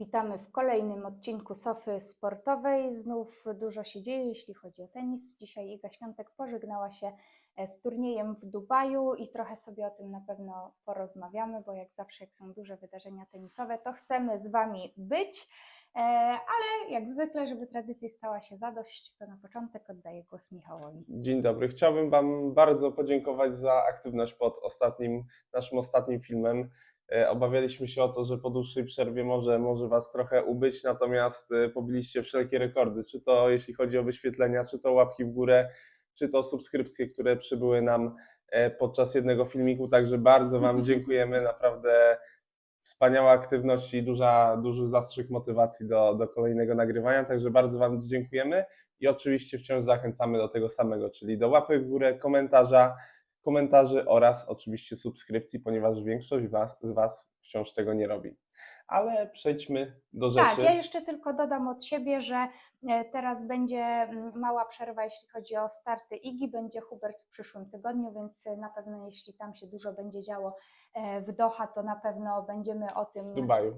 Witamy w kolejnym odcinku Sofy Sportowej. Znów dużo się dzieje, jeśli chodzi o tenis. Dzisiaj Iga Świątek pożegnała się e, z turniejem w Dubaju i trochę sobie o tym na pewno porozmawiamy, bo jak zawsze, jak są duże wydarzenia tenisowe, to chcemy z Wami być. E, Ale jak zwykle, żeby tradycji stała się zadość, to na początek oddaję głos Michałowi. Dzień dobry. Chciałbym Wam bardzo podziękować za aktywność pod ostatnim, naszym ostatnim filmem. E, Obawialiśmy się o to, że po dłuższej przerwie może, może Was trochę ubyć, natomiast e, pobiliście wszelkie rekordy, czy to jeśli chodzi o wyświetlenia, czy to łapki w górę, czy to subskrypcje, które przybyły nam e, podczas jednego filmiku. Także bardzo Wam dziękujemy. Naprawdę wspaniała aktywność i duża, duży zastrzyk motywacji do, do kolejnego nagrywania. Także bardzo Wam dziękujemy i oczywiście wciąż zachęcamy do tego samego, czyli do łapek w górę, komentarza, komentarzy oraz oczywiście subskrypcji, ponieważ większość was, z Was wciąż tego nie robi. Ale przejdźmy do rzeczy. Tak, ja jeszcze tylko dodam od siebie, że e, teraz będzie mała przerwa, jeśli chodzi o starty IGI. Będzie Hubert w przyszłym tygodniu, więc e, na pewno jeśli tam się dużo będzie działo e, w Doha, to na pewno będziemy o tym w Dubaju.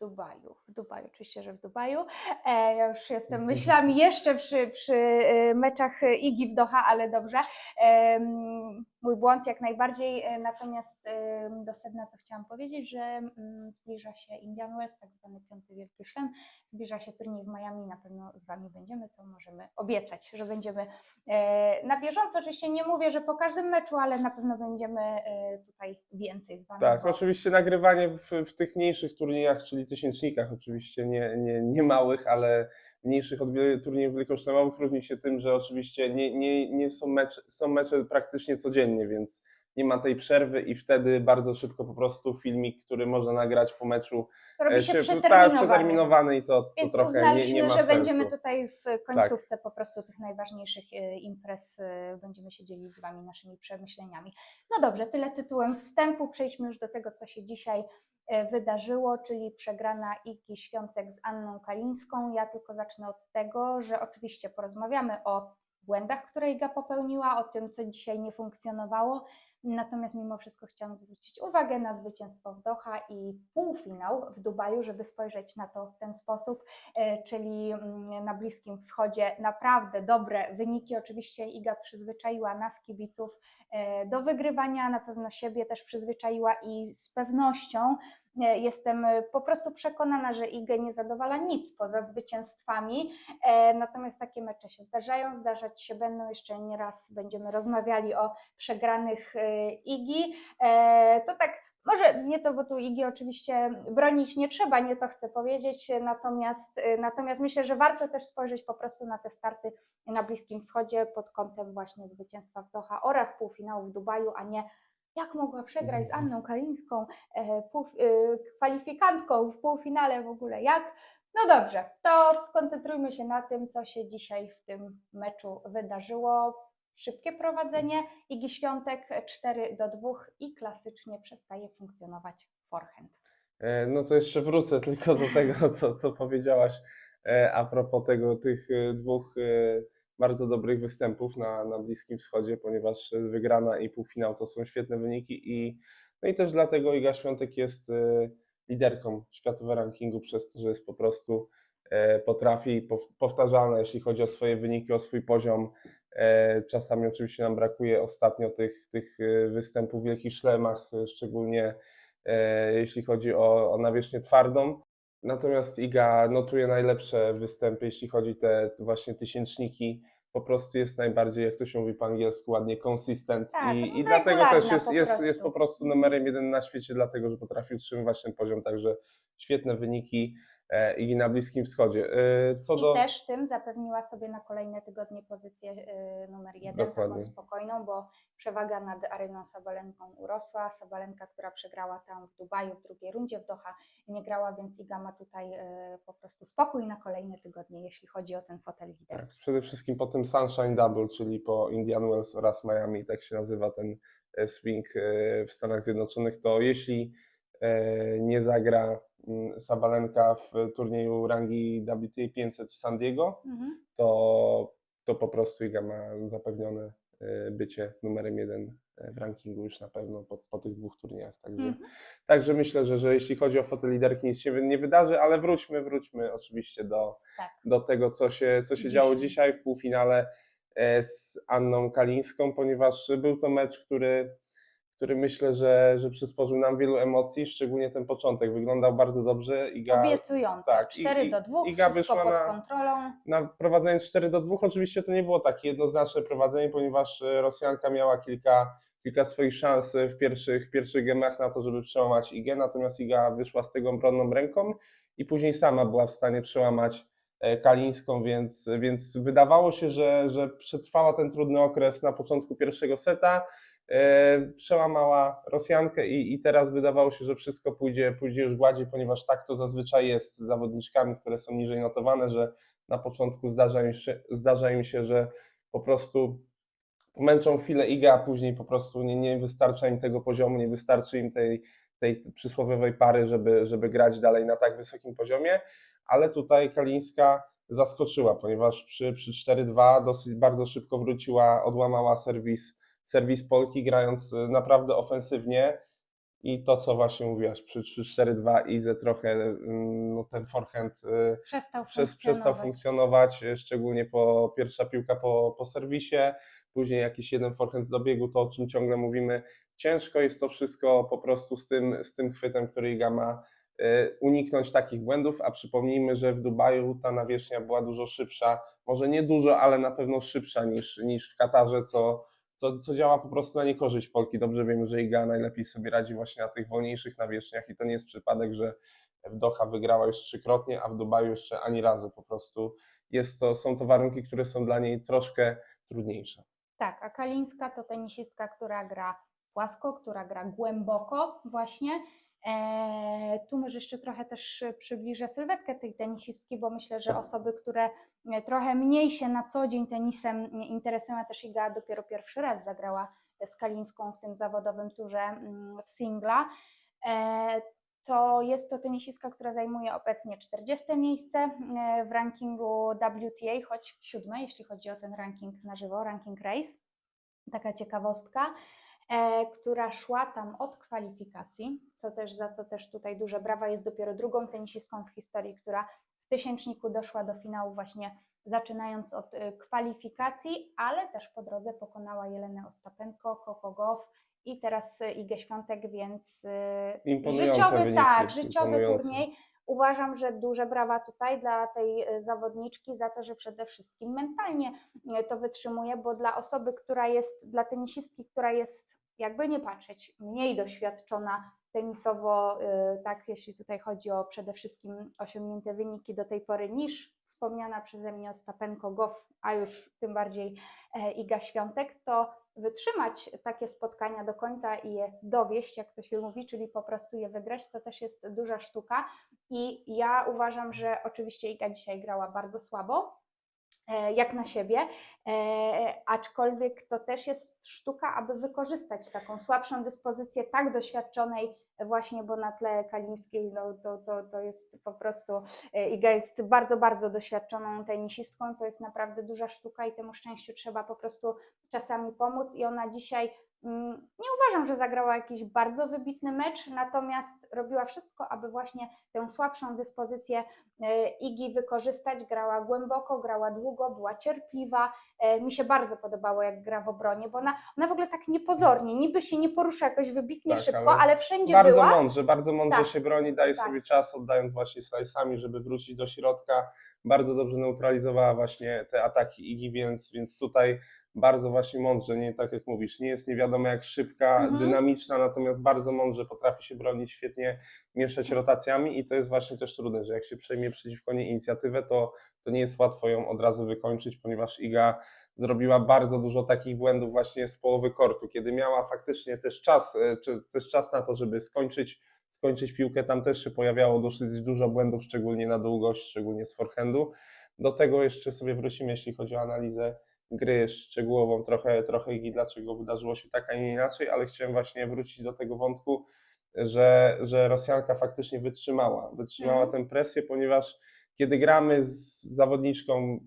Dubaju. W Dubaju, oczywiście, że w Dubaju. E, ja już jestem myślami jeszcze przy, przy e, meczach e, Igi w Doha, ale dobrze. Em, Mój błąd jak najbardziej. E, Natomiast em, do sedna, co chciałam powiedzieć, że mm, zbliża się Indian Wells, tak zwany piąty wielki szlem. Zbliża się turniej w Miami, na pewno z Wami będziemy, to możemy obiecać, że będziemy e, na bieżąco. Oczywiście nie mówię, że po każdym meczu, ale na pewno będziemy e, tutaj więcej z Wami. Tak, bo- oczywiście nagrywanie w, w tych mniejszych turniejach, czyli tysięcznikach, oczywiście nie, nie, nie małych, ale mniejszych od turniejów wielkoszlemowych różni się tym, że oczywiście nie, nie, nie są, mecze, są mecze praktycznie codziennie, więc nie ma tej przerwy i wtedy bardzo szybko po prostu filmik, który można nagrać po meczu, robi e, się tak, przeterminowany. przeterminowany i to, to Więc trochę nie, uznaliśmy, nie ma że sensu. Tak. będziemy tutaj w końcówce po prostu tych najważniejszych e, imprez, e, będziemy się dzielić z Wami naszymi przemyśleniami. No dobrze, tyle tytułem wstępu. Przejdźmy już do tego, co się dzisiaj wydarzyło, czyli przegrana Igi Świątek z Anną Kalińską. Ja tylko zacznę od tego, że oczywiście porozmawiamy o błędach, które Iga popełniła, o tym, co dzisiaj nie funkcjonowało. Natomiast mimo wszystko chciałam zwrócić uwagę na zwycięstwo w Doha i półfinał w Dubaju, żeby spojrzeć na to w ten sposób, e, czyli mm, na Bliskim Wschodzie naprawdę dobre wyniki. Oczywiście Iga przyzwyczaiła nas, kibiców, e, do wygrywania, na pewno siebie też przyzwyczaiła i z pewnością jestem e, po prostu przekonana, że Igę nie zadowala nic poza zwycięstwami. E, Natomiast takie mecze się zdarzają, zdarzać się będą. Jeszcze nieraz będziemy rozmawiali o przegranych e, Igi. E, To tak, może nie to, bo tu Igi oczywiście bronić nie trzeba, nie to chcę powiedzieć, natomiast, e, natomiast myślę, że warto też spojrzeć po prostu na te starty na Bliskim Wschodzie pod kątem właśnie zwycięstwa w Doha oraz półfinału w Dubaju, a nie jak mogła przegrać z Anną Kalińską, e, pół, e, kwalifikantką w półfinale w ogóle, jak? No dobrze, to skoncentrujmy się na tym, co się dzisiaj w tym meczu wydarzyło. Szybkie prowadzenie Igi Świątek 4 do 2 i klasycznie przestaje funkcjonować forehand. E, No to jeszcze wrócę tylko do tego, co, co powiedziałaś a propos tego, tych dwóch bardzo dobrych występów na, na Bliskim Wschodzie, ponieważ wygrana i półfinał to są świetne wyniki i, no i też dlatego Iga Świątek jest e, liderką światowego rankingu przez to, że jest po prostu e, potrafi pow- powtarzalna, jeśli chodzi o swoje wyniki, o swój poziom. E, Czasami oczywiście nam brakuje ostatnio tych, tych występów w wielkich szlemach, szczególnie jeśli chodzi o, o nawierzchnię twardą. Natomiast Iga notuje najlepsze występy, jeśli chodzi te właśnie tysięczniki. Po prostu jest najbardziej, jak to się mówi po angielsku, ładnie consistent Tak, no i, i dlatego też jest, po jest, prostu. jest po prostu numerem jeden na świecie, dlatego że potrafi utrzymywać ten poziom. Także świetne wyniki e, Igi na Bliskim Wschodzie. E, Co I do. też tym zapewniła sobie na kolejne tygodnie pozycję y, numer jeden, taką spokojną, bo przewaga nad Areną Sabalenką urosła. Sabalenka, która przegrała tam w Dubaju w drugiej rundzie, w Doha nie grała, więc Iga ma tutaj po prostu spokój na kolejne tygodnie, jeśli chodzi o ten fotel lidera. Tak, przede wszystkim po tym Sunshine Double, czyli po Indian Wells oraz Miami, tak się nazywa ten e, swing e, w Stanach Zjednoczonych, to jeśli e, nie zagra Sabalenka w turnieju rangi WTA 500 w San Diego, Mhm. to, to po prostu Iga ma zapewnione e, bycie numerem jeden e, w rankingu już na pewno po, po tych dwóch turniejach. Także, Mhm. także myślę, że, że jeśli chodzi o fotel liderki, nic się nie wydarzy, ale wróćmy, wróćmy oczywiście do, Tak. do tego, co się, co się działo dzisiaj w półfinale z Anną Kalińską, ponieważ był to mecz, który, który myślę, że, że przysporzył nam wielu emocji, szczególnie ten początek. Wyglądał bardzo dobrze. Iga, Obiecująco. tak, i- 4 i- do 2, Iga wyszła pod na- kontrolą. na, prowadzając 4 do 2, oczywiście to nie było takie jednoznaczne prowadzenie, ponieważ e, Rosjanka miała kilka, kilka swoich szans e, w pierwszych, w pierwszych gemach na to, żeby przełamać Igę, natomiast Iga wyszła z tego obronną ręką i później sama była w stanie przełamać e, Kalińską, więc, więc wydawało się, że, że przetrwała ten trudny okres na początku pierwszego seta, przełamała Rosjankę i, i teraz wydawało się, że wszystko pójdzie, pójdzie już gładziej, ponieważ tak to zazwyczaj jest z zawodniczkami, które są niżej notowane, że na początku zdarza im się, zdarza im się że po prostu pomęczą chwilę Iga, a później po prostu nie, nie wystarcza im tego poziomu, nie wystarczy im tej, tej przysłowiowej pary, żeby, żeby grać dalej na tak wysokim poziomie, ale tutaj Kalińska zaskoczyła, ponieważ przy, przy 4-2 dosyć bardzo szybko wróciła, odłamała serwis, serwis Polki, grając y, naprawdę ofensywnie i to, co właśnie mówiłaś, przy, przy 4-2 Izę trochę mm, no, ten forehand y, Przestał przez, przestał funkcjonować. szczególnie po pierwsza piłka po, po serwisie, później jakiś jeden forehand z dobiegu, to o czym ciągle mówimy. Ciężko jest to wszystko po prostu z tym, z tym chwytem, który Iga ma, uniknąć takich błędów, a przypomnijmy, że w Dubaju ta nawierzchnia była dużo szybsza, może nie dużo, ale na pewno szybsza niż, niż w Katarze, co, co, co działa po prostu na niekorzyść Polki. Dobrze wiemy, że Iga najlepiej sobie radzi właśnie na tych wolniejszych nawierzchniach i to nie jest przypadek, że w Doha wygrała już trzykrotnie, a w Dubaju jeszcze ani razu. Po prostu jest to, są to warunki, które są dla niej troszkę trudniejsze. Tak, a Kalińska to tenisistka, która gra płasko, która gra głęboko właśnie. Eee, tu może jeszcze trochę też przybliżę sylwetkę tej tenisistki, bo myślę, że osoby, które e, trochę mniej się na co dzień tenisem interesują, a też Iga dopiero pierwszy raz zagrała z Kalińską w tym zawodowym turze mm, w singla, eee, to jest to tenisistka, która zajmuje obecnie 40 miejsce e, w rankingu WTA, choć siódme, jeśli chodzi o ten ranking na żywo, ranking race. Taka ciekawostka, e, która szła tam od kwalifikacji, co też, za co też tutaj duże brawa, jest dopiero drugą tenisistką w historii, która w tysięczniku doszła do finału właśnie zaczynając od e, kwalifikacji, ale też po drodze pokonała Jelenę Ostapenko, Gauff i teraz e, Igę Świątek, więc e, Imponujące życiowy, wyniki, tak, życiowy imponujące. turniej. Uważam, że duże brawa tutaj dla tej e, zawodniczki za to, że przede wszystkim mentalnie e, to wytrzymuje, bo dla osoby, która jest, dla tenisistki, która jest, jakby nie patrzeć, mniej doświadczona tenisowo, e, tak, jeśli tutaj chodzi o przede wszystkim osiągnięte wyniki do tej pory, niż wspomniana przeze mnie Ostapenko Goff, a już tym bardziej e, Iga Świątek, to wytrzymać takie spotkania do końca i je dowieść, jak to się mówi, czyli po prostu je wygrać, to też jest duża sztuka. I ja uważam, że oczywiście Iga dzisiaj grała bardzo słabo, jak na siebie, e, aczkolwiek to też jest sztuka, aby wykorzystać taką słabszą dyspozycję tak doświadczonej właśnie, bo na tle Kalińskiej no, to, to, to jest po prostu, e, Iga jest bardzo, bardzo doświadczoną tenisistką, to jest naprawdę duża sztuka i temu szczęściu trzeba po prostu czasami pomóc. I ona dzisiaj nie uważam, że zagrała jakiś bardzo wybitny mecz, natomiast robiła wszystko, aby właśnie tę słabszą dyspozycję e, Igi wykorzystać. Grała głęboko, grała długo, była cierpliwa. E, Mi się bardzo podobało, jak gra w obronie, bo ona, ona w ogóle tak niepozornie, niby się nie porusza jakoś wybitnie Tak, szybko, ale ale, wszędzie Bardzo była. mądrze, bardzo mądrze Tak, się broni, daje tak. sobie czas, oddając właśnie slice'ami, żeby wrócić do środka. Bardzo dobrze neutralizowała właśnie te ataki Igi, więc, więc tutaj bardzo właśnie mądrze, nie tak jak mówisz, nie jest nie wiadomo jak szybka, Mhm. dynamiczna, natomiast bardzo mądrze potrafi się bronić, świetnie mieszać rotacjami i to jest właśnie też trudne, że jak się przejmie przeciwko niej inicjatywę, to, to nie jest łatwo ją od razu wykończyć, ponieważ Iga zrobiła bardzo dużo takich błędów właśnie z połowy kortu, kiedy miała faktycznie też czas, e, czy też czas na to, żeby skończyć, skończyć piłkę, tam też się pojawiało dosyć dużo błędów, szczególnie na długość, szczególnie z forehandu. Do tego jeszcze sobie wrócimy, jeśli chodzi o analizę gry szczegółową, trochę, trochę i dlaczego wydarzyło się tak, a nie inaczej, ale chciałem właśnie wrócić do tego wątku, że, że Rosjanka faktycznie wytrzymała, wytrzymała Mhm. tę presję, ponieważ kiedy gramy z zawodniczką,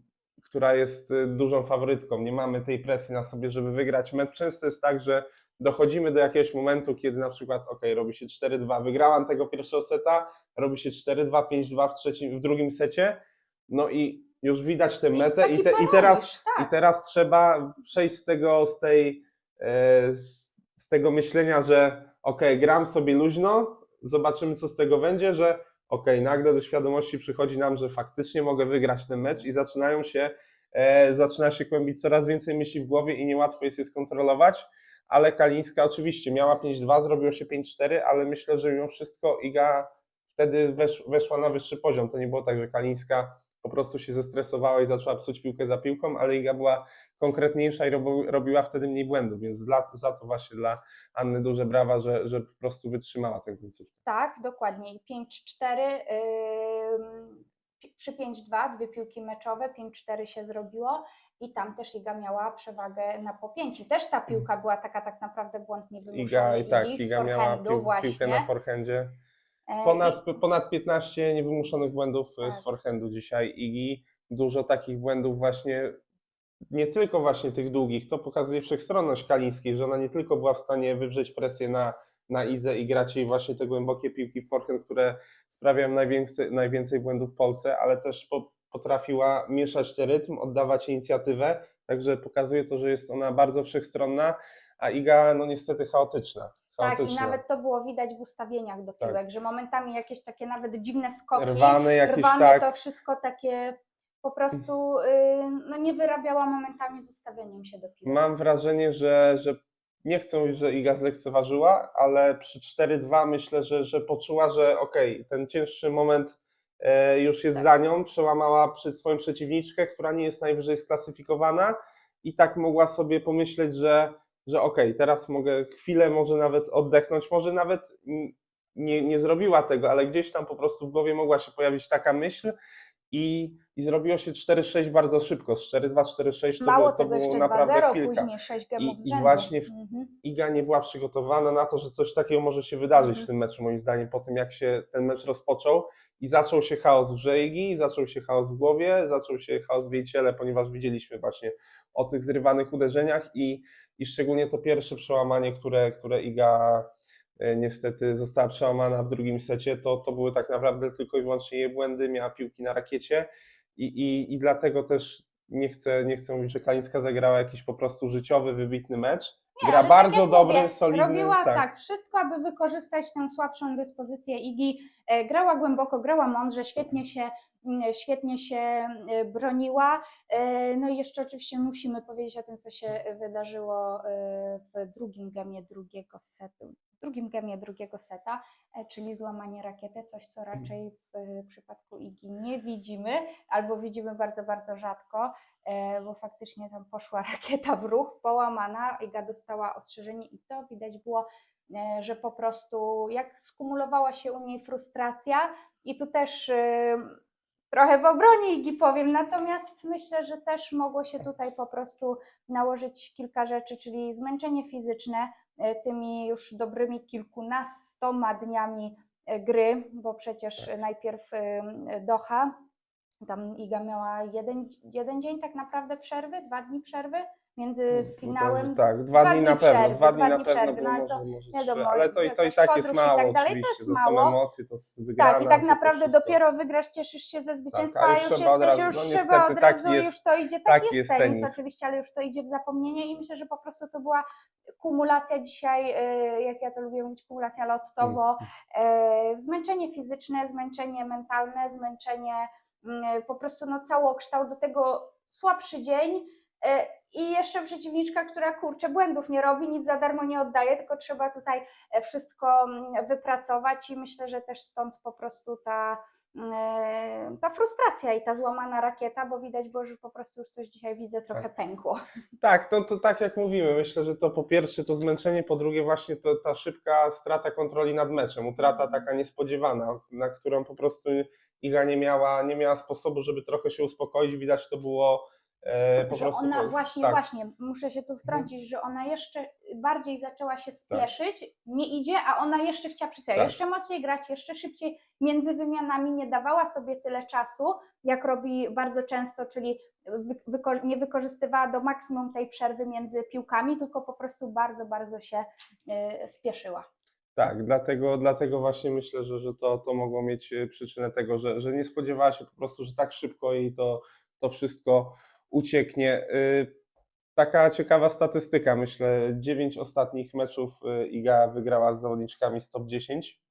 która jest y, dużą faworytką, nie mamy tej presji na sobie, żeby wygrać mecz, często jest tak, że dochodzimy do jakiegoś momentu, kiedy na przykład, ok, robi się 4-2, wygrałam tego pierwszego seta, robi się 4-2, 5-2 w, trzecim, w drugim secie, no i już widać tę metę i, te, i, teraz, tak. i teraz trzeba przejść z tego, z tej, e, z, z tego myślenia, że ok, gram sobie luźno, zobaczymy co z tego będzie, że ok, nagle do świadomości przychodzi nam, że faktycznie mogę wygrać ten mecz i zaczynają się, e, zaczyna się kłębić coraz więcej myśli w głowie i niełatwo jest je skontrolować, ale Kalińska oczywiście miała 5-2, zrobiło się 5-4, ale myślę, że mimo wszystko Iga wtedy wesz, weszła na wyższy poziom. To nie było tak, że Kalińska po prostu się zestresowała i zaczęła psuć piłkę za piłką, ale Iga była konkretniejsza i robi, robiła wtedy mniej błędów, więc dla, za to właśnie dla Anny duże brawa, że, że po prostu wytrzymała tę końcówkę. Tak, dokładnie. I 5-4 ym, przy 5-2, dwie piłki meczowe, 5-4 się zrobiło i tam też Iga miała przewagę na po 5. I też ta piłka była taka tak naprawdę błędnie wymuszona. Iga i tak, Iga miała pił, piłkę na forehandzie. E, Ponad, i- ponad 15 niewymuszonych błędów e, z Tak. forehandu dzisiaj Igi. Dużo takich błędów właśnie, nie tylko właśnie tych długich, to pokazuje wszechstronność Kalińskiej, że ona nie tylko była w stanie wywrzeć presję na, na Izę i grać jej właśnie te głębokie piłki forehand, które sprawiają najwięcej, najwięcej błędów w Polsce, ale też po, potrafiła mieszać ten rytm, oddawać inicjatywę, także pokazuje to, że jest ona bardzo wszechstronna, a Iga no niestety chaotyczna. Tak, i nawet to było widać w ustawieniach do Tak. piłek, że momentami jakieś takie nawet dziwne skoki, Rwane jakieś rwane tak. to wszystko takie po prostu y, no nie wyrabiała momentami z ustawieniem się do piłek. Mam wrażenie, że, że nie chcę mówić, że Iga zlekceważyła, ale przy 4-2 myślę, że, że poczuła, że okej, ten cięższy moment e, już jest Tak. za nią, przełamała przed swoją przeciwniczkę, która nie jest najwyżej sklasyfikowana i tak mogła sobie pomyśleć, że, że okej, teraz mogę chwilę może nawet oddechnąć, może nawet nie, nie zrobiła tego, ale gdzieś tam po prostu w głowie mogła się pojawić taka myśl i, i zrobiło się 4-6 bardzo szybko, z 4-2, 4-6 to, Mało było- to było naprawdę 2-0, chwilka. później 6 gemów I- i właśnie Mhm. Iga nie była przygotowana na to, że coś takiego może się wydarzyć Mhm. w tym meczu, moim zdaniem, po tym jak się ten mecz rozpoczął i zaczął się chaos w grze Igi, zaczął się chaos w głowie, zaczął się chaos w jej ciele, ponieważ widzieliśmy właśnie o tych zrywanych uderzeniach i, i szczególnie to pierwsze przełamanie, które, które Iga niestety została przełamana w drugim secie, to, to były tak naprawdę tylko i wyłącznie jej błędy, miała piłki na rakiecie i, i, i dlatego też nie chcę, nie chcę mówić, że Kalińska zagrała jakiś po prostu życiowy, wybitny mecz, Nie, Gra ale bardzo tak dobry, mówię, solidny. Robiła tak. tak. wszystko, aby wykorzystać tę słabszą dyspozycję Igi. E, Grała głęboko, grała mądrze, świetnie się, mm, świetnie się e, broniła. E, No i jeszcze oczywiście musimy powiedzieć o tym, co się wydarzyło e, w drugim gemie drugiego setu. W drugim gemie drugiego seta, e, czyli złamanie rakiety, coś co raczej w e, przypadku Igi nie widzimy, albo widzimy bardzo, bardzo rzadko e, bo faktycznie tam poszła rakieta w ruch, połamana, Iga dostała ostrzeżenie i to widać było, że po prostu jak skumulowała się u niej frustracja i tu też trochę w obronie Igi powiem, natomiast myślę, że też mogło się tutaj po prostu nałożyć kilka rzeczy, czyli zmęczenie fizyczne tymi już dobrymi kilkunastoma dniami e, gry, bo przecież najpierw e, Doha, tam Iga miała jeden, jeden dzień tak naprawdę przerwy, dwa dni przerwy między finałem. Tak, dwa, dni dni na pewno, przerwy, dwa dni dwa na dni pewno, przerwy, no może, to może wiadomo, ale to, i- to i tak jest mało tak dalej, to oczywiście, jest to są mało. emocje, to jest wygrana. Tak, i tak to- to naprawdę dopiero wygrasz, cieszysz się ze zwycięstwa, ale a już jesteś, razu- już no niestety od tak razu, jest- już to idzie, tak, tak jest, tenis, tenis. oczywiście, ale już to idzie w zapomnienie i myślę, że po prostu to była kumulacja dzisiaj, e, jak ja to lubię mówić, kumulacja lotto, bo Mm. e, zmęczenie fizyczne, zmęczenie mentalne, zmęczenie mm, po prostu no całokształt, do tego słabszy dzień i jeszcze przeciwniczka, która kurczę błędów nie robi, nic za darmo nie oddaje, tylko trzeba tutaj e, wszystko mm, wypracować i myślę, że też stąd po prostu ta, e, ta frustracja i ta złamana rakieta, bo widać było, że po prostu już coś dzisiaj widzę trochę Tak. pękło. Tak, to, to tak jak mówimy, myślę, że to po pierwsze to zmęczenie, po drugie właśnie to, ta szybka strata kontroli nad meczem, utrata Mhm. taka niespodziewana, na którą po prostu Iga nie miała, nie miała sposobu, żeby trochę się uspokoić, widać to było e, po że prostu ona właśnie, tak, właśnie, muszę się tu wtrącić, że ona jeszcze bardziej zaczęła się spieszyć, nie idzie, a ona jeszcze chciała przyspieszyć, Tak. jeszcze mocniej grać, jeszcze szybciej między wymianami, nie dawała sobie tyle czasu, jak robi bardzo często, czyli wy, wyko- nie wykorzystywała do maksimum tej przerwy między piłkami, tylko po prostu bardzo, bardzo się y, spieszyła. Tak, dlatego, dlatego właśnie myślę, że, że to, to mogło mieć e, przyczynę tego, że, że nie spodziewała się po prostu, że tak szybko jej to, to wszystko ucieknie. Y, Taka ciekawa statystyka, myślę, 9 ostatnich meczów y, Iga wygrała z zawodniczkami z top 10,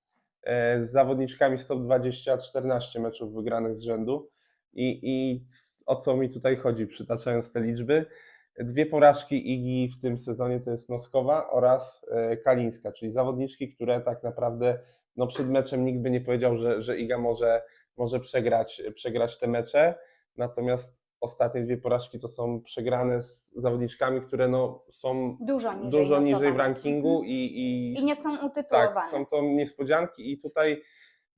e, z zawodniczkami z top 20 14 meczów wygranych z rzędu. I, I o co mi tutaj chodzi, przytaczając te liczby? Dwie porażki Igi w tym sezonie to jest Noskowa oraz Kalińska, czyli zawodniczki, które tak naprawdę no przed meczem nikt by nie powiedział, że, że Iga może, może przegrać, przegrać te mecze. Natomiast ostatnie dwie porażki to są przegrane z zawodniczkami, które no są Dużo niżej, dużo niżej w rankingu i, i, I nie są utytułowane. tak, są to niespodzianki i tutaj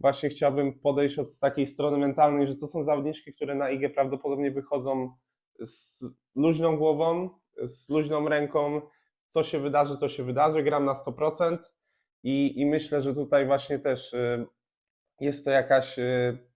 właśnie chciałbym podejść od takiej strony mentalnej, że to są zawodniczki, które na IG prawdopodobnie wychodzą z luźną głową, z luźną ręką. Co się wydarzy, to się wydarzy. Gram na 100% i, i myślę, że tutaj właśnie też y, jest to jakaś, y,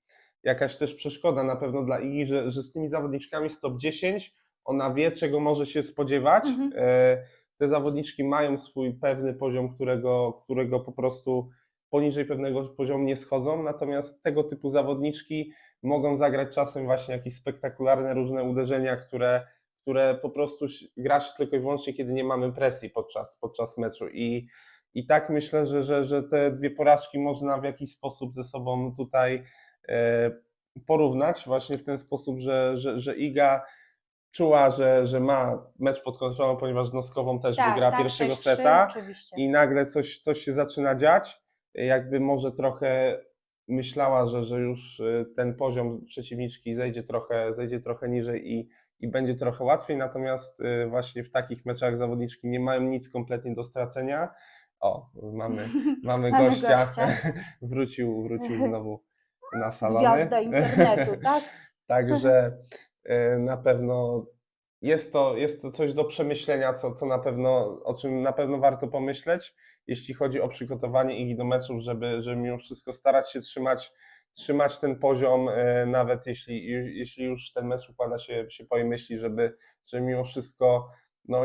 jakaś też przeszkoda na pewno dla Igi, że, że z tymi zawodniczkami z top 10 ona wie, czego może się spodziewać. Mhm. E, Te zawodniczki mają swój pewny poziom, którego, którego po prostu poniżej pewnego poziomu nie schodzą, natomiast tego typu zawodniczki mogą zagrać czasem właśnie jakieś spektakularne różne uderzenia, które, które po prostu gra się tylko i wyłącznie, kiedy nie mamy presji podczas, podczas meczu i, i tak myślę, że, że, że te dwie porażki można w jakiś sposób ze sobą tutaj porównać właśnie w ten sposób, że, że, że Iga czuła, że, że ma mecz pod kontrolą, ponieważ z Noskową też Tak, wygrała tak, pierwszego 6-3 seta Oczywiście. i nagle coś, coś się zaczyna dziać, jakby może trochę myślała, że, że już y, ten poziom przeciwniczki zejdzie trochę, zejdzie trochę niżej i, i będzie trochę łatwiej, natomiast y, właśnie w takich meczach zawodniczki nie mają nic kompletnie do stracenia. O, mamy, mamy Mamy gościa, gościa. wrócił, wrócił znowu na salony. Gwiazda internetu, tak? Także y, na pewno jest to, jest to coś do przemyślenia, co, co na pewno, o czym na pewno warto pomyśleć, jeśli chodzi o przygotowanie Igi do meczów, żeby, żeby mimo wszystko starać się trzymać, trzymać ten poziom, y, nawet jeśli, jeśli już ten mecz układa się, się po jej myśli, żeby, żeby mimo wszystko no,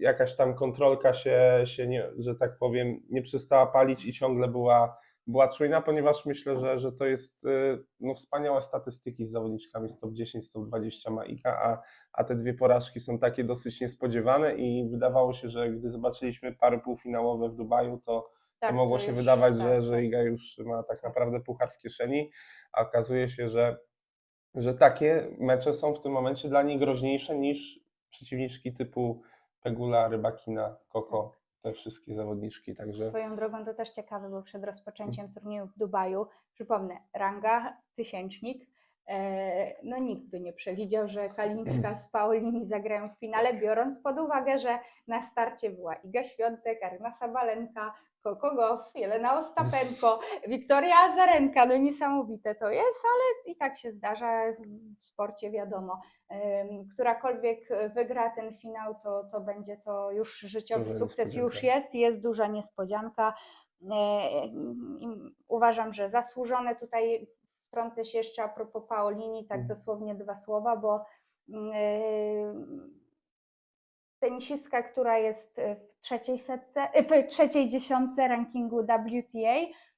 jakaś tam kontrolka się, się nie, że tak powiem, nie przestała palić i ciągle była była czujna, ponieważ myślę, że, że to jest y, no, wspaniałe statystyki z zawodniczkami z top 10, z top 20 ma Iga, a, a te dwie porażki są takie dosyć niespodziewane i wydawało się, że gdy zobaczyliśmy pary półfinałowe w Dubaju, to, tak to mogło to się już- wydawać, tak, że, tak. że Iga już ma tak naprawdę puchar w kieszeni, a okazuje się, że, że takie mecze są w tym momencie dla niej groźniejsze niż przeciwniczki typu Pegula, Rybakina, Koko, te wszystkie zawodniczki, także... Swoją drogą to też ciekawe, bo przed rozpoczęciem turnieju w Dubaju, przypomnę, ranga, tysięcznik, e, no nikt by nie przewidział, że Kalińska z Paulini zagrają w finale, biorąc pod uwagę, że na starcie była Iga Świątek, Aryna Sabalenka, Koko Goff, Jelena Ostapenko, Wiktoria Azarenka, no niesamowite to jest, ale i tak się zdarza w sporcie, wiadomo. Którakolwiek wygra ten finał, to, to będzie to już życiowy Duża sukces, już jest, jest duża niespodzianka. E, Uważam, że zasłużone tutaj wtrącę się jeszcze a propos Paolini, tak Mhm. dosłownie dwa słowa, bo mm, tenisistka, która jest w trzeciej setce, e, w trzeciej dziesiątce rankingu WTA,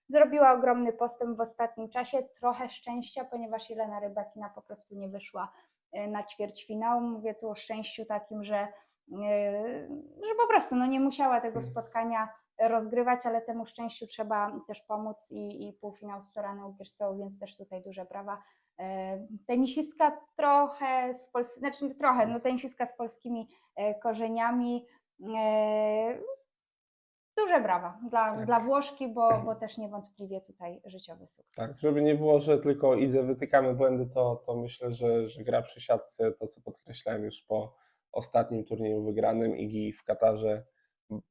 zrobiła ogromny postęp w ostatnim czasie, trochę szczęścia, ponieważ Jelena Rybakina po prostu nie wyszła e, na ćwierćfinał. Mówię tu o szczęściu takim, że, e, że po prostu no, nie musiała tego Mhm. spotkania rozgrywać, ale temu szczęściu trzeba też pomóc i, i półfinał z Soraną Kirstoł, więc też tutaj duże brawa. E, Tenisistka trochę z Pols- znaczy trochę, no tenisistka z polskimi e, korzeniami. E, Duże brawa dla, Tak. dla Włoszki, bo, bo też niewątpliwie tutaj życiowy sukces. Tak, żeby nie było, że tylko Idze wytykamy błędy, to, to myślę, że, że gra przy siatce, to co podkreślałem już po ostatnim turnieju wygranym Igi w Katarze,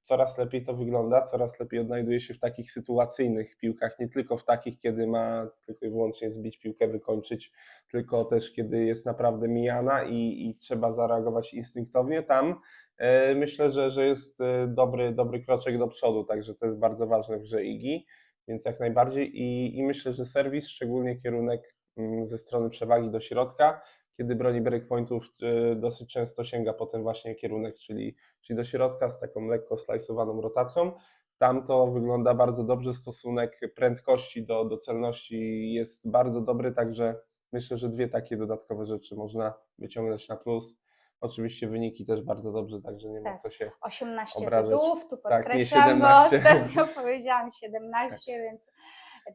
coraz lepiej to wygląda, coraz lepiej odnajduje się w takich sytuacyjnych piłkach, nie tylko w takich, kiedy ma tylko i wyłącznie zbić piłkę, wykończyć, tylko też kiedy jest naprawdę mijana i, i trzeba zareagować instynktownie. Tam e, myślę, że, że jest e, dobry, dobry kroczek do przodu, także to jest bardzo ważne w grze Igi, więc jak najbardziej i, i myślę, że serwis, szczególnie kierunek mm, ze strony przewagi do środka, kiedy broni breakpointów e, dosyć często sięga potem właśnie kierunek, czyli, czyli do środka z taką lekko slajsowaną rotacją. Tam to wygląda bardzo dobrze, stosunek prędkości do, do celności jest bardzo dobry, także myślę, że dwie takie dodatkowe rzeczy można wyciągnąć na plus. Oczywiście wyniki też bardzo dobrze, także nie ma Tak. co się 18 Obrażać. tytułów, tu Tak, nie podkreślam, bo 17. ostatnio powiedziałam 17, więc,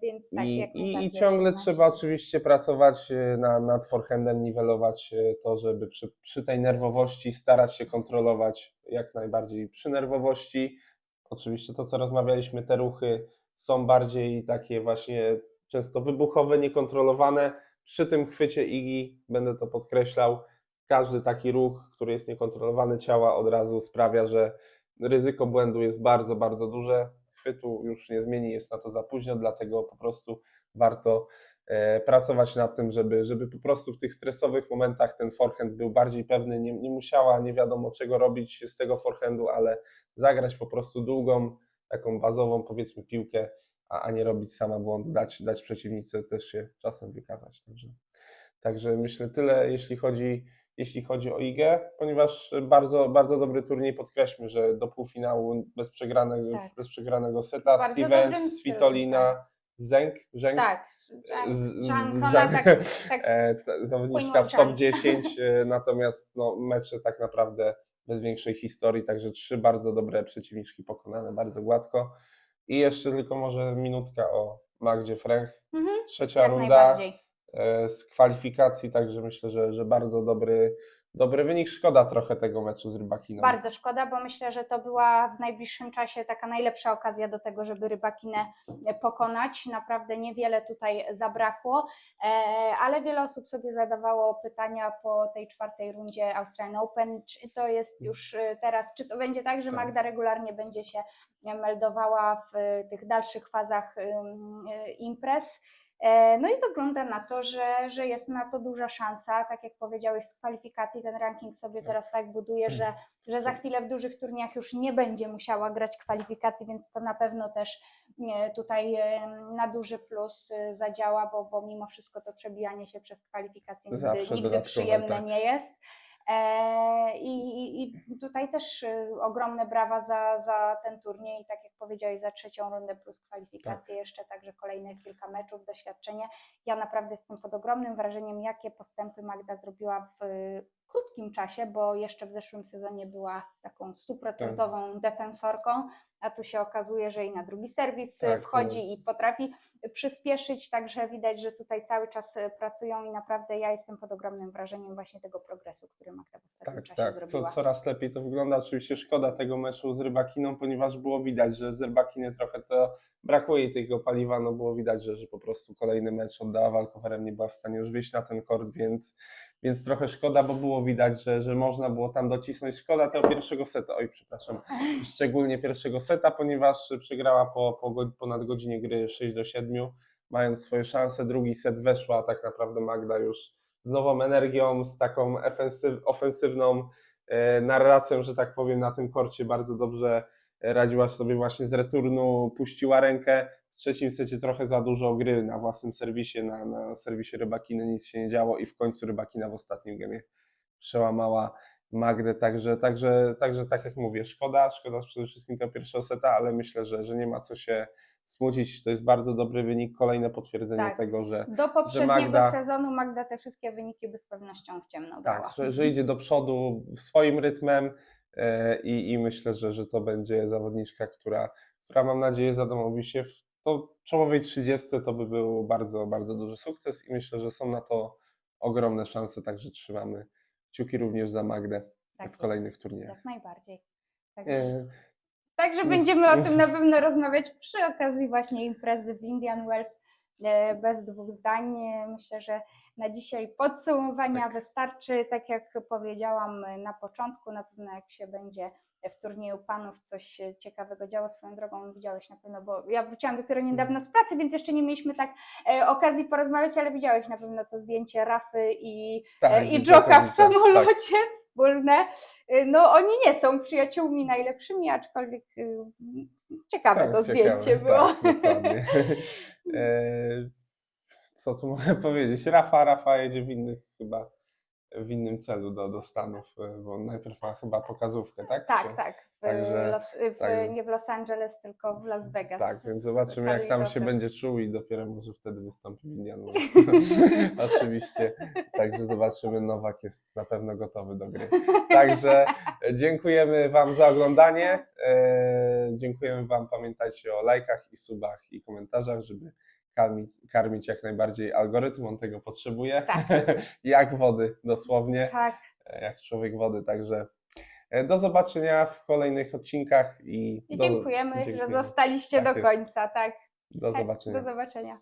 więc tak I, jak i, I ciągle 18. trzeba oczywiście pracować e, na, nad forehandem, niwelować e, to, żeby przy, przy tej nerwowości starać się kontrolować jak najbardziej przy nerwowości. Oczywiście to, co rozmawialiśmy, te ruchy są bardziej takie właśnie często wybuchowe, niekontrolowane. Przy tym chwycie Igi, będę to podkreślał, każdy taki ruch, który jest niekontrolowany ciała od razu sprawia, że ryzyko błędu jest bardzo, bardzo duże. Chwytu już nie zmieni, jest na to za późno, dlatego po prostu warto e, pracować nad tym, żeby, żeby po prostu w tych stresowych momentach ten forehand był bardziej pewny. Nie, nie musiała nie wiadomo czego robić z tego forehandu, ale zagrać po prostu długą, taką bazową powiedzmy piłkę, a, a nie robić sama błąd, dać, dać przeciwnicy też się czasem wykazać. Także, także myślę tyle, jeśli chodzi, jeśli chodzi o IGę, ponieważ bardzo, bardzo dobry turniej, podkreślmy, że do półfinału bez przegranego, Tak. bez przegranego seta, Bardzo Stevens, Svitolina, Zeng, Zeng, Tak, z- z- Zhang, ona Zhang- tak, tak e, zawodniczka top Zhang. 10, e, natomiast no, mecze tak naprawdę bez większej historii, także trzy bardzo dobre przeciwniczki pokonane, bardzo gładko. I jeszcze tylko może minutka o Magdzie Fręch. Mhm, Trzecia runda z kwalifikacji, także myślę, że, że bardzo dobry, dobry wynik. Szkoda trochę tego meczu z Rybakiną. Bardzo szkoda, bo myślę, że to była w najbliższym czasie taka najlepsza okazja do tego, żeby rybakinę pokonać. Naprawdę niewiele tutaj zabrakło, e, ale wiele osób sobie zadawało pytania po tej czwartej rundzie Australian Open, czy to jest już e, teraz, czy to będzie tak, że Tak. Magda regularnie będzie się meldowała w e, tych dalszych fazach e, imprez. E, No i wygląda na to, że, że jest na to duża szansa. Tak jak powiedziałeś, z kwalifikacji ten ranking sobie teraz tak buduje, że, że za chwilę w dużych turniejach już nie będzie musiała grać kwalifikacji, więc to na pewno też e, tutaj e, na duży plus zadziała, bo, bo mimo wszystko to przebijanie się przez kwalifikacje nigdy, nigdy przyjemne tak. nie jest. E, I, i- tutaj też y, ogromne brawa za, za ten turniej, tak jak powiedziałeś, za trzecią rundę plus kwalifikacje jeszcze, także kolejne kilka meczów, doświadczenie. Ja naprawdę jestem pod ogromnym wrażeniem, jakie postępy Magda zrobiła w krótkim czasie, bo jeszcze w zeszłym sezonie była taką stuprocentową defensorką, a tu się okazuje, że i na drugi serwis y, Tak, wchodzi i potrafi przyspieszyć, także widać, że tutaj cały czas y, pracują i naprawdę ja jestem pod ogromnym wrażeniem właśnie tego progresu, który Magda w ostatnim Tak, czasie tak. Zrobiła. coraz lepiej to wygląda. Oczywiście szkoda tego meczu z Rybakiną, ponieważ było widać, że z Rybakiny trochę to brakuje tego paliwa. No było widać, że, że po prostu kolejny mecz oddała walkowerem, nie była w stanie już wyjść na ten kort, więc, więc trochę szkoda, bo było widać, że, że można było tam docisnąć. Szkoda tego pierwszego seta. Oj, przepraszam. Szczególnie pierwszego seta, ponieważ przegrała po, po ponad godzinie gry 6 do 7, mając swoje szanse. Drugi set weszła tak naprawdę Magda już z nową energią, z taką ofensyw, ofensywną e, narracją, że tak powiem, na tym korcie bardzo dobrze radziła sobie właśnie z returnu, puściła rękę. W trzecim secie trochę za dużo gry na własnym serwisie, na, na serwisie Rybakiny nic się nie działo i w końcu Rybakina w ostatnim gemie przełamała Magdę, także, także, także tak jak mówię, szkoda, szkoda przede wszystkim tego pierwszego seta, ale myślę, że, że nie ma co się smucić, to jest bardzo dobry wynik, kolejne potwierdzenie Tak. tego, że, Do poprzedniego Magda- sezonu Magda te wszystkie wyniki by z pewnością w ciemno dała. Tak, że, że idzie do przodu swoim rytmem e, i, i myślę, że, że to będzie zawodniczka, która, która mam nadzieję zadomowi się w to czołowej 30 to by był bardzo, bardzo duży sukces i myślę, że są na to ogromne szanse, także trzymamy kciuki również za Magdę Tak w jest. kolejnych turniejach. Jak najbardziej. Także, E, także mm. będziemy o tym na pewno rozmawiać przy okazji właśnie imprezy w Indian Wells. e, Bez dwóch zdań. Myślę, że na dzisiaj podsumowania Tak. wystarczy. Tak jak powiedziałam na początku, na pewno jak się będzie w turnieju panów coś ciekawego działo swoją drogą, widziałeś na pewno, bo ja wróciłam dopiero niedawno z pracy, więc jeszcze nie mieliśmy tak e, okazji porozmawiać, ale widziałeś na pewno to zdjęcie Rafy i, e, i Joka w Tak, samolocie wspólne. E, No oni nie są przyjaciółmi najlepszymi, aczkolwiek ciekawe Tak, to ciekawe, zdjęcie było. Tak. E, Co tu mogę powiedzieć? Rafa, Rafa jedzie w innych chyba, w innym celu do, do Stanów, e, bo najpierw ma chyba pokazówkę, tak? Czy- Tak, tak. W Także- Los, w, tak. Nie w Los Angeles, tylko w Las Vegas. Tak, więc zobaczymy jak tam się będzie czuł i dopiero może wtedy wystąpi w Indian Wells. Oczywiście. Także zobaczymy. Nowak jest na pewno gotowy do gry. Także dziękujemy Wam za oglądanie. E, dziękujemy Wam. Pamiętajcie o lajkach i subach i komentarzach, żeby karmić, karmić jak najbardziej algorytm. On tego potrzebuje. Tak. jak wody, dosłownie. Tak, E, Jak człowiek wody. Także e, do zobaczenia w kolejnych odcinkach i i do, dziękujemy, że zostaliście Tak do jest. końca. Tak, Do tak. zobaczenia. Do zobaczenia.